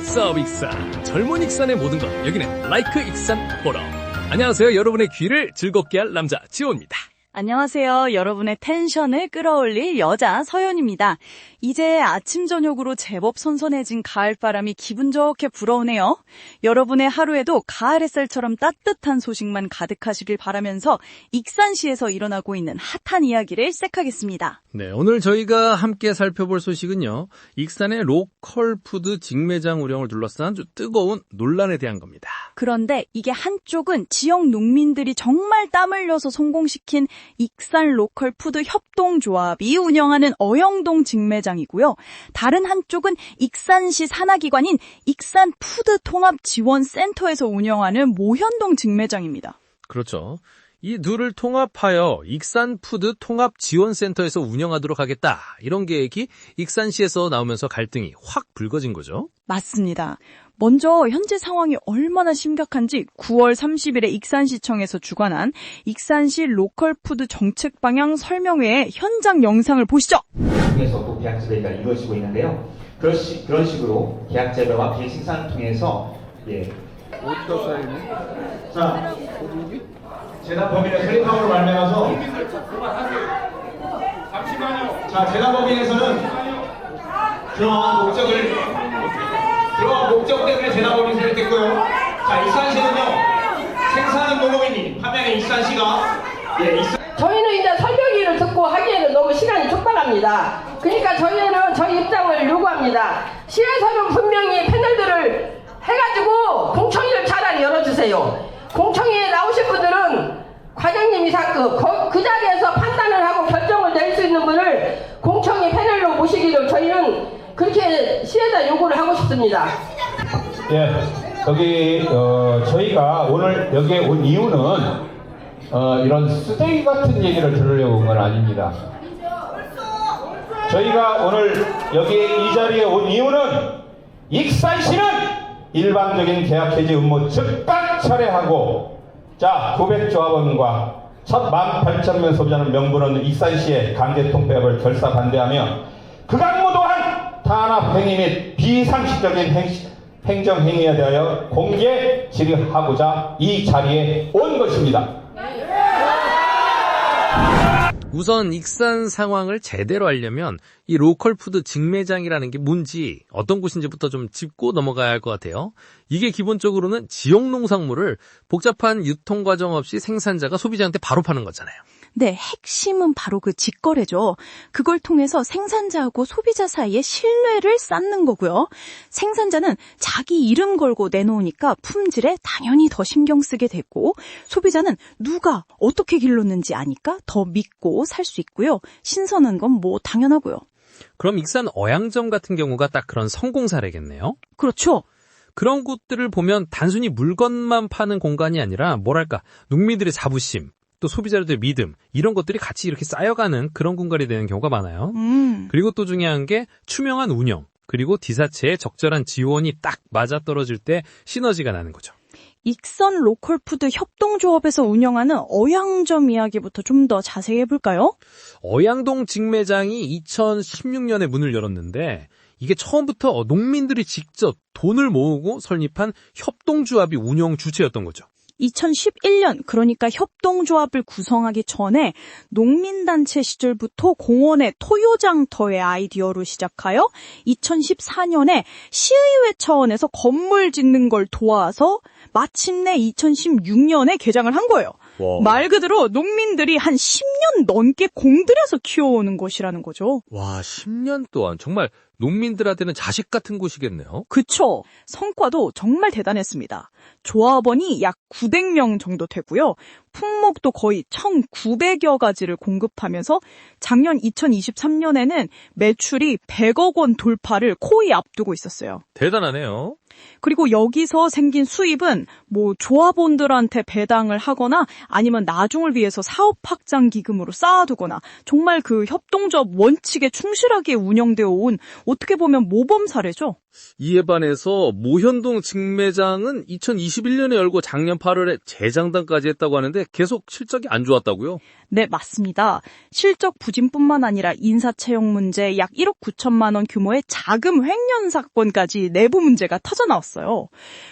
사업 익산? 젊은 익산의 모든 것. 여기는 라이크 익산 포럼 안녕하세요. 여러분의 귀를 즐겁게 할 남자 지호입니다 안녕하세요. 여러분의 텐션을 끌어올릴 여자 서연입니다. 이제 아침 저녁으로 제법 선선해진 가을바람이 기분 좋게 불어오네요. 여러분의 하루에도 가을 햇살처럼 따뜻한 소식만 가득하시길 바라면서 익산시에서 일어나고 있는 핫한 이야기를 시작하겠습니다. 네 오늘 저희가 함께 살펴볼 소식은요 익산의 로컬 푸드 직매장 운영을 둘러싼 아주 뜨거운 논란에 대한 겁니다 그런데 이게 한쪽은 지역 농민들이 정말 땀 흘려서 성공시킨 익산 로컬 푸드 협동조합이 운영하는 어영동 직매장이고요. 다른 한쪽은 익산시 산하기관인 익산 푸드 통합 지원 센터에서 운영하는 모현동 직매장입니다. 그렇죠 이 둘을 통합하여 익산 푸드 통합 지원센터에서 운영하도록 하겠다 이런 계획이 익산시에서 나오면서 갈등이 확 불거진 거죠 맞습니다. 먼저 현재 상황이 얼마나 심각한지 9월 30일에 익산시청에서 주관한 익산시 로컬 푸드 정책 방향 설명회의 현장 영상을 보시죠. 통해서 계약 재배가 이루어지고 있는데요. 그런, 시, 그런 식으로 계약 재배와 비생산을 통해서 예. 어디다 쌓이네? 자, 어디? 재단 법인의 설립함으로 말미암아서 자, 재단 법인에서는 그러한 목적을 그러한 목적 때문에 재단 법인이 설립됐고요. 자, 익산시는요. 생산은 농업이니 판매는 익산시가 예, 익산 저희는 이제 설명회를 듣고 하기에는 너무 시간이 촉박합니다. 그러니까 저희는 저희 입장을 요구합니다. 시에서는 분명히 패널들을 해가지고 공청회를 차라리 열어주세요. 공청회에 나오실 분들은 과장님 이상급 그, 그 자리에서 판단을 하고 결정을 낼 수 있는 분을 공청회 패널로 모시기를 저희는 그렇게 시에다 요구를 하고 싶습니다. 예, 여기 어, 저희가 오늘 여기에 온 이유는 어, 이런 쓰레기 같은 얘기를 들으려고 온 건 아닙니다. 저희가 오늘 여기 이 자리에 온 이유는 익산시는 일반적인 계약 해지 업무 즉각 철회하고 자 900조합원과 첫 18,000명 소비자는 명분없는 익산시의 강제 통폐합을 결사 반대하며 극악무도한 탄압 행위 및 비상식적인 행, 행정 행위에 대하여 공개 질의하고자 이 자리에 온 것입니다. 우선 익산 상황을 제대로 알려면 이 로컬 푸드 직매장이라는 게 뭔지 어떤 곳인지부터 좀 짚고 넘어가야 할 것 같아요. 이게 기본적으로는 지역 농산물을 복잡한 유통 과정 없이 생산자가 소비자한테 바로 파는 거잖아요. 네, 핵심은 바로 그 직거래죠. 그걸 통해서 생산자하고 소비자 사이에 신뢰를 쌓는 거고요. 생산자는 자기 이름 걸고 내놓으니까 품질에 당연히 더 신경 쓰게 되고, 소비자는 누가 어떻게 길렀는지 아니까 더 믿고 살 수 있고요. 신선한 건 뭐 당연하고요. 그럼 익산 어양점 같은 경우가 딱 그런 성공 사례겠네요. 그렇죠. 그런 곳들을 보면 단순히 물건만 파는 공간이 아니라 뭐랄까 농민들의 자부심 또 소비자들의 믿음 이런 것들이 같이 이렇게 쌓여가는 그런 공간이 되는 경우가 많아요. 음. 그리고 또 중요한 게 투명한 운영 그리고 디사체의 적절한 지원이 딱 맞아떨어질 때 시너지가 나는 거죠. 익선 로컬푸드 협동조합에서 운영하는 어양점 이야기부터 좀 더 자세히 해볼까요? 어양동 직매장이 2016년에 문을 열었는데 이게 처음부터 농민들이 직접 돈을 모으고 설립한 협동조합이 운영 주체였던 거죠. 2011년 그러니까 협동조합을 구성하기 전에 농민단체 시절부터 공원의 토요장터의 아이디어로 시작하여 2014년에 시의회 차원에서 건물 짓는 걸 도와서 마침내 2016년에 개장을 한 거예요. 말 그대로 농민들이 한 10년 넘게 공들여서 키워오는 것이라는 거죠. 와, 10년 동안 정말 농민들한테는 자식 같은 곳이겠네요. 그쵸. 성과도 정말 대단했습니다. 조합원이 약 900명 정도 되고요. 품목도 거의 1,900여 가지를 공급하면서 작년 2023년에는 매출이 100억 원 돌파를 코이 앞두고 있었어요. 대단하네요. 그리고 여기서 생긴 수입은 뭐 조합원들한테 배당을 하거나 아니면 나중을 위해서 사업 확장 기금으로 쌓아두거나 정말 그 협동조합 원칙에 충실하게 운영되어 온 어떻게 보면 모범 사례죠. 이에 반해서 모현동 직매장은 2021년에 열고 작년 8월에 재장단까지 했다고 하는데 계속 실적이 안 좋았다고요? 네, 맞습니다. 실적 부진뿐만 아니라 인사 채용 문제 약 1억 9천만 원 규모의 자금 횡령 사건까지 내부 문제가 터져 나왔 어요.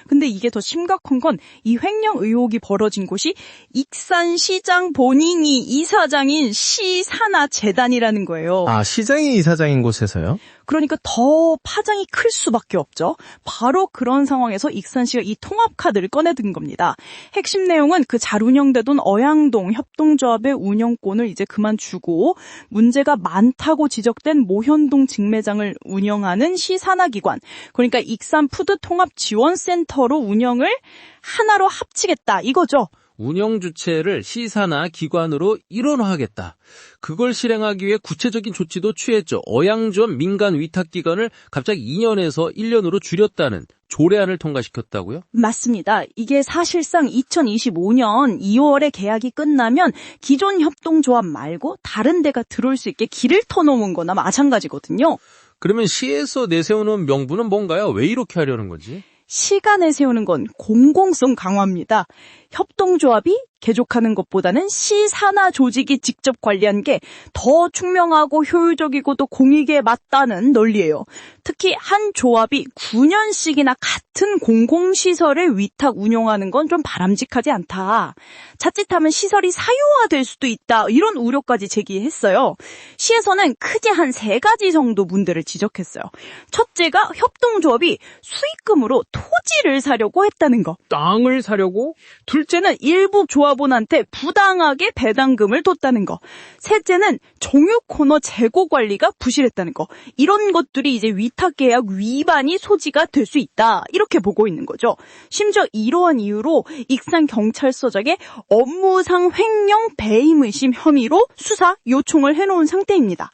근데 이게 더 심각한 건 이 횡령 의혹이 벌어진 곳이 익산시장 본인이 이사장인 시산하재단이라는 거예요. 아, 시장이 이사장인 곳에서요? 그러니까 더 파장이 클 수밖에 없죠. 바로 그런 상황에서 익산시가 이 통합 카드를 꺼내든 겁니다. 핵심 내용은 그 잘 운영되던 어양동 협동조합의 운영권을 이제 그만 주고 문제가 많다고 지적된 모현동 직매장을 운영하는 시 산하기관, 그러니까 익산 푸드 통합 지원센터로 운영을 하나로 합치겠다 이거죠. 운영 주체를 시사나 기관으로 일원화하겠다. 그걸 실행하기 위해 구체적인 조치도 취했죠. 어양전 민간 위탁 기관을 갑자기 2년에서 1년으로 줄였다는 조례안을 통과시켰다고요? 맞습니다. 이게 사실상 2025년 2월에 계약이 끝나면 기존 협동조합 말고 다른 데가 들어올 수 있게 길을 터놓은 거나 마찬가지거든요. 그러면 시에서 내세우는 명분은 뭔가요? 왜 이렇게 하려는 거지? 시간에 세우는 건 공공성 강화입니다. 협동조합이 개족하는 것보다는 시산하 조직이 직접 관리한 게더 총명하고 효율적이고 또 공익에 맞다는 논리예요. 특히 한 조합이 9년씩이나 같은 공공시설을 위탁 운영하는 건 좀 바람직하지 않다. 자칫하면 시설이 사유화될 수도 있다. 이런 우려까지 제기했어요. 시에서는 크게 한 세 가지 정도 문제를 지적했어요. 첫째가 협동조합이 수익금으로 토지를 사려고 했다는 거. 땅을 사려고? 둘 째는 일부 조합원한테 부당하게 배당금을 뒀다는 거. 셋째는 정유 코너 재고 관리가 부실했다는 거. 이런 것들이 이제 위탁 계약 위반이 소지가 될 수 있다. 이렇게 보고 있는 거죠. 심지어 이러한 이유로 익산 경찰서장에 업무상 횡령 배임 의심 혐의로 수사 요청을 해놓은 상태입니다.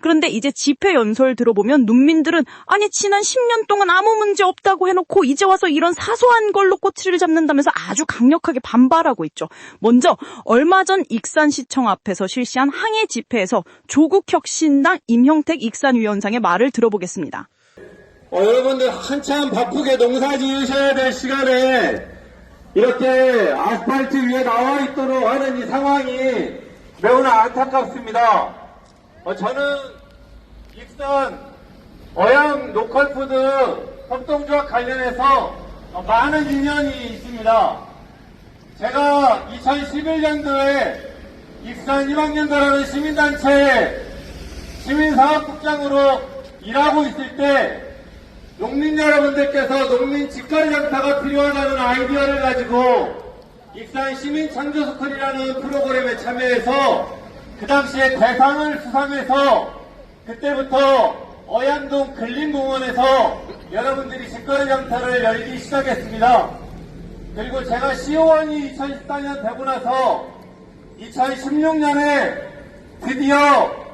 그런데 이제 집회 연설 들어보면 농민들은 아니 지난 10년 동안 아무 문제 없다고 해놓고 이제 와서 이런 사소한 걸로 꼬치를 잡는다면서 아주 강력하게 반발하고 있죠. 먼저 얼마 전 익산시청 앞에서 실시한 항해 집회에서 조국 혁신당 임형택 익산위원장의 말을 들어보겠습니다. 어, 여러분들 한참 바쁘게 농사 지으셔야 될 시간에 이렇게 아스팔트 위에 나와 있도록 하는 이 상황이 매우나 안타깝습니다. 어, 저는 익산 어양 로컬푸드 협동조합 관련해서 어, 많은 인연이 있습니다. 제가 2011년도에 익산 1학년도라는 시민단체 시민사업국장으로 일하고 있을 때 농민 여러분들께서 농민 직거래 장터가 필요하다는 아이디어를 가지고 익산 시민 창조 스쿨이라는 프로그램에 참여해서 그 당시에 대상을 수상해서 그때부터 어양동 근린공원에서 여러분들이 직거래 장터를 열기 시작했습니다. 그리고 제가 시의원이 2014년 되고 나서 2016년에 드디어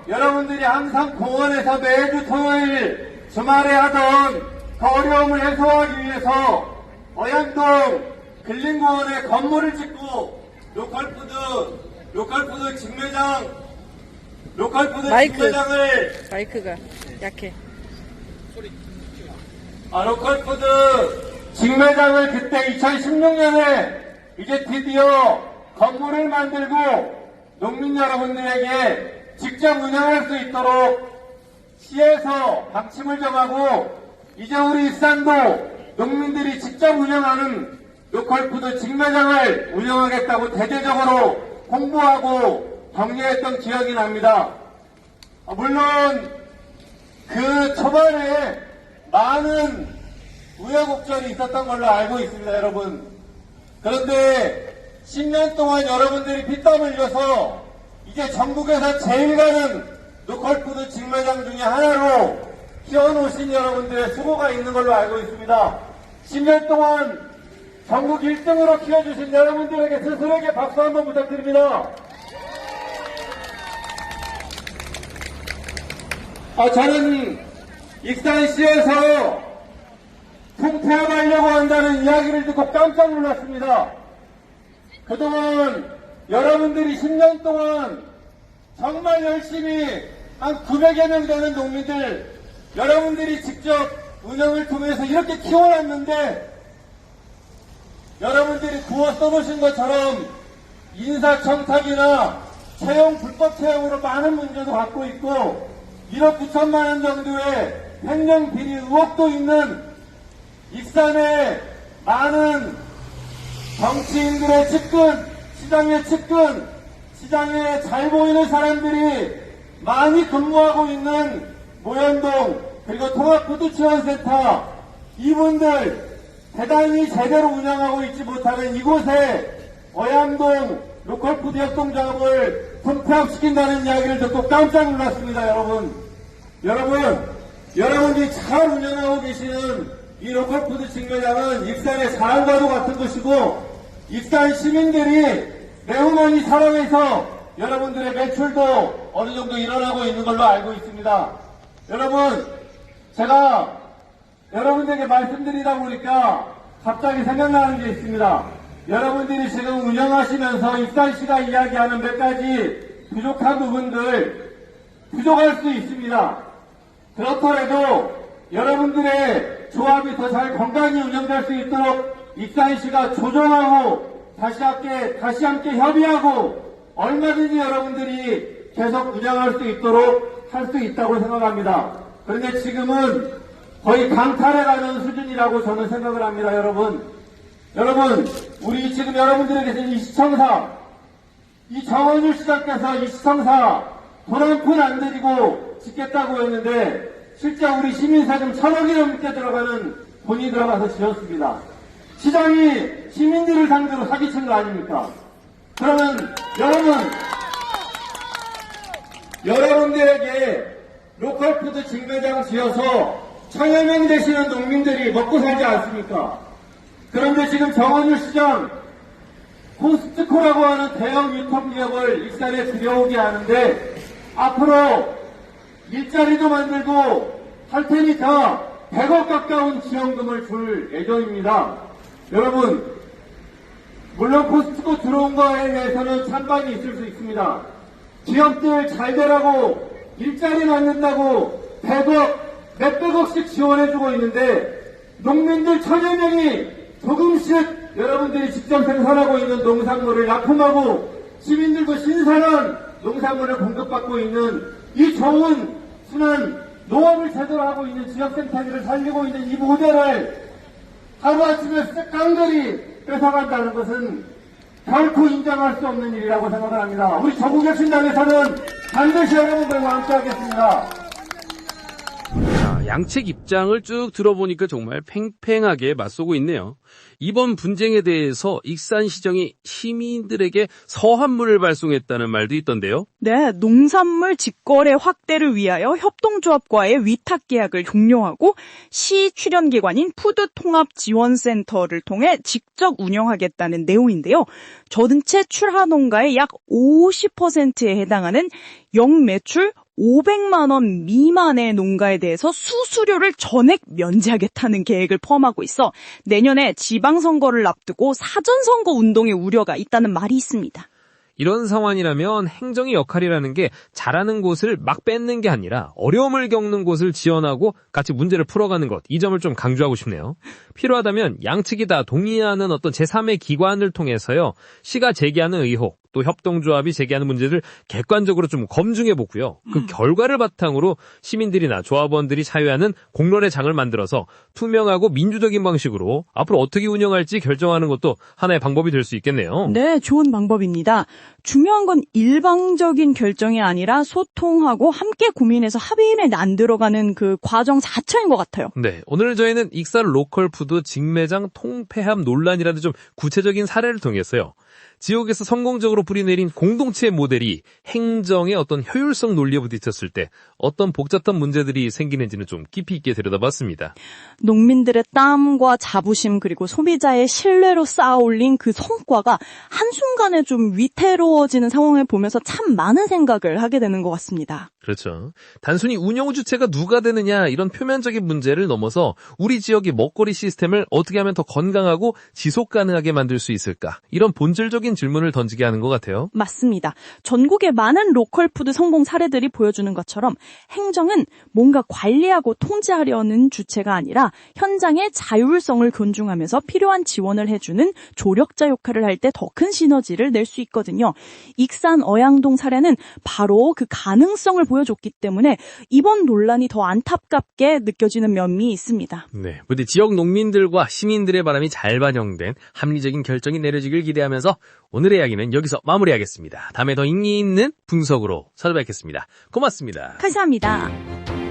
여러분들이 항상 공원에서 매주 토요일 주말에 하던 그 어려움을 해소하기 위해서 어양동 근린공원에 건물을 짓고 로컬푸드 로컬푸드 직매장 로컬푸드 마이크. 직매장을 마이크가 약해. 아, 로컬푸드 직매장을 그때 2016년에 이제 드디어 건물을 만들고 농민 여러분들에게 직접 운영할 수 있도록 시에서 방침을 정하고 이제 우리 익산도 농민들이 직접 운영하는 로컬푸드 직매장을 운영하겠다고 대대적으로 홍보하고 격려했던 기억이 납니다. 아, 물론 그 초반에 많은 우여곡절이 있었던 걸로 알고 있습니다, 여러분. 그런데 10년 동안 여러분들이 피땀 흘려서 이제 전국에서 제일 가는 로컬푸드 직매장 중에 하나로 키워놓으신 여러분들의 수고가 있는 걸로 알고 있습니다. 10년 동안 전국 1등으로 키워주신 여러분들에게 스스로에게 박수 한번 부탁드립니다. 아, 저는 익산시에서 통폐합하려고 한다는 이야기를 듣고 깜짝 놀랐습니다. 그동안 여러분들이 10년 동안 정말 열심히 한 900여 명 되는 농민들 여러분들이 직접 운영을 통해서 이렇게 키워놨는데 여러분들이 구워 써보신 것처럼 인사청탁이나 채용 불법 채용으로 많은 문제도 갖고 있고 1억 9천만 원 정도의 횡령 비리 의혹도 있는 익산의 많은 정치인들의 측근, 시장의 측근, 시장에 잘 보이는 사람들이 많이 근무하고 있는 모현동 그리고 통합구두지원센터 이분들 대단히 제대로 운영하고 있지 못하는 이곳에 어양동 로컬푸드 협동조합을 통폐합시킨다는 이야기를 듣고 깜짝 놀랐습니다 여러분 여러분 여러분이 잘 운영하고 계시는 이 로컬푸드 직매장은 익산의 자랑과도 같은 것이고 익산 시민들이 매우 많이 사랑해서 여러분들의 매출도 어느 정도 일어나고 있는 걸로 알고 있습니다. 여러분, 제가 여러분들에게 말씀드리다 보니까 갑자기 생각나는 게 있습니다. 여러분들이 지금 운영하시면서 익산시가 이야기하는 몇 가지 부족한 부분들 부족할 수 있습니다. 그렇더라도 여러분들의 조합이 더 잘 건강히 운영될 수 있도록 익산시가 조정하고 다시 함께, 다시 함께 협의하고 얼마든지 여러분들이 계속 운영할 수 있도록 할 수 있다고 생각합니다. 그런데 지금은 거의 강탈해 가는 수준이라고 저는 생각을 합니다, 여러분. 여러분, 우리 지금 여러분들에게 이 시청사, 이 정원유 시장께서 이 시청사 돈 한 푼안 들이고 짓겠다고 했는데 실제 우리 시민세금 천억이 넘게 들어가는 돈이 들어가서 지었습니다. 시장이 시민들을 상대로 사기친 거 아닙니까? 그러면 여러분 여러분들에게 로컬푸드 직매장 지어서 천여 명 되시는 농민들이 먹고 살지 않습니까? 그런데 지금 정원유 시장 코스트코라고 하는 대형 유통기업을 익산에 들여오게 하는데 앞으로 일자리도 만들고 할 테니까 100억 가까운 지원금을 줄 예정입니다. 여러분, 물론 코스트코 들어온 거에 대해서는 찬반이 있을 수 있습니다. 기업들 잘 되라고 일자리 만든다고 100억, 몇백억씩 지원해주고 있는데 농민들 천여 명이 조금씩 여러분들이 직접 생산하고 있는 농산물을 납품하고 시민들도 신선한 농산물을 공급받고 있는 이 좋은 순한 농업을 제대로 하고 있는 지역생태계를 살리고 있는 이 모델을 하루아침에 깡그리 뺏어간다는 것은 결코 인정할 수 없는 일이라고 생각을 합니다. 우리 전국혁신당에서는 반드시 여러분들과 함께하겠습니다. 자, 양측 입장을 쭉 들어보니까 정말 팽팽하게 맞서고 있네요. 이번 분쟁에 대해서 익산시정이 시민들에게 서한문을 발송했다는 말도 있던데요. 네, 농산물 직거래 확대를 위하여 협동조합과의 위탁 계약을 종료하고 시 출연기관인 푸드통합지원센터를 통해 직접 운영하겠다는 내용인데요. 저등채 출하 농가의 약 50%에 해당하는 영매출 500만 원 미만의 농가에 대해서 수수료를 전액 면제하겠다는 계획을 포함하고 있어 내년에 지방선거를 앞두고 사전선거 운동의 우려가 있다는 말이 있습니다. 이런 상황이라면 행정의 역할이라는 게 잘하는 곳을 막 뺏는 게 아니라 어려움을 겪는 곳을 지원하고 같이 문제를 풀어가는 것. 이 점을 좀 강조하고 싶네요. 필요하다면 양측이 다 동의하는 어떤 제3의 기관을 통해서요. 시가 제기하는 의혹, 또 협동조합이 제기하는 문제를 객관적으로 좀 검증해 보고요. 그 결과를 바탕으로 시민들이나 조합원들이 사유하는 공론의 장을 만들어서 투명하고 민주적인 방식으로 앞으로 어떻게 운영할지 결정하는 것도 하나의 방법이 될 수 있겠네요. 네, 좋은 방법입니다. 중요한 건 일방적인 결정이 아니라 소통하고 함께 고민해서 합의에 안 들어가는 그 과정 자체인 것 같아요. 네, 오늘 저희는 익산 로컬 푸드 직매장 통폐합 논란이라는 좀 구체적인 사례를 통해서요. 지역에서 성공적으로 뿌리내린 공동체 모델이 행정의 어떤 효율성 논리에 부딪혔을 때 어떤 복잡한 문제들이 생기는지는 좀 깊이 있게 들여다봤습니다. 농민들의 땀과 자부심 그리고 소비자의 신뢰로 쌓아올린 그 성과가 한순간에 좀 위태로워지는 상황을 보면서 참 많은 생각을 하게 되는 것 같습니다. 그렇죠. 단순히 운영 주체가 누가 되느냐 이런 표면적인 문제를 넘어서 우리 지역의 먹거리 시스템을 어떻게 하면 더 건강하고 지속 가능하게 만들 수 있을까? 이런 본질적인 질문을 던지게 하는 것 같아요. 맞습니다. 전국의 많은 로컬 푸드 성공 사례들이 보여주는 것처럼 행정은 뭔가 관리하고 통제하려는 주체가 아니라 현장의 자율성을 존중하면서 필요한 지원을 해주는 조력자 역할을 할 때 더 큰 시너지를 낼 수 있거든요. 익산 어양동 사례는 바로 그 가능성을 보여줬기 때문에 이번 논란이 더 안타깝게 느껴지는 면이 있습니다. 네. 부디 지역 농민들과 시민들의 바람이 잘 반영된 합리적인 결정이 내려지길 기대하면서 오늘의 이야기는 여기서 마무리하겠습니다. 다음에 더 의미 있는 분석으로 찾아뵙겠습니다. 고맙습니다. 감사합니다.